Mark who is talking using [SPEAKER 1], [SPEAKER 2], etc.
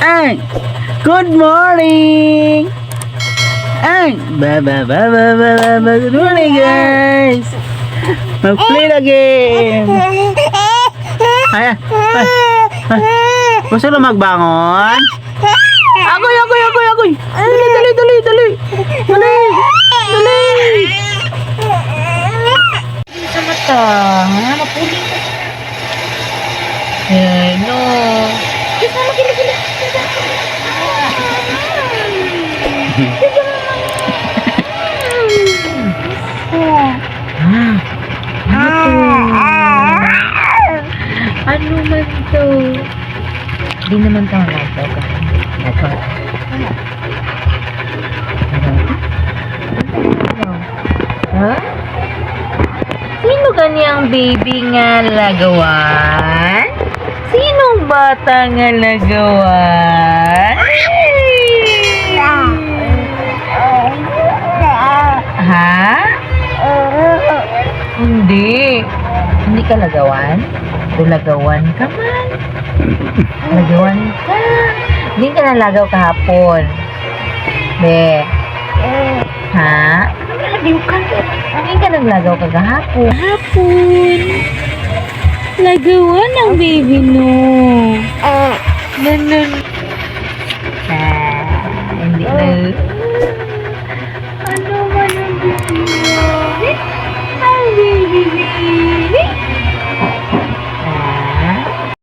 [SPEAKER 1] Ay! Good morning! Ay! Ba ba ba ba ba ba ba Good morning guys! Mag-play na game! Ay! Ay! ay. Gusto na magbangon? Agoy! Agoy! Agoy! Agoy! Dali! Dali! Dali! Dali! Dali! Dali!
[SPEAKER 2] Sa mata. Ha? Mapuling ka. Ano man to? Di naman tao nagaw ka. Nagaw. Nagaw. Ha? Sino kanyang baby nga lagawan? Sinong bata nga lagawan? Hindi. Hindi ka lagawan? Dulagawan ka man. Lagawan ka. Hindi ka nalagaw kahapon. Be. Ha? Nalagaw ka. Hindi ka naglagaw kagahapon. Hapon. Lagawan ang baby no. Nanun. Ah, hindi na. Thank you.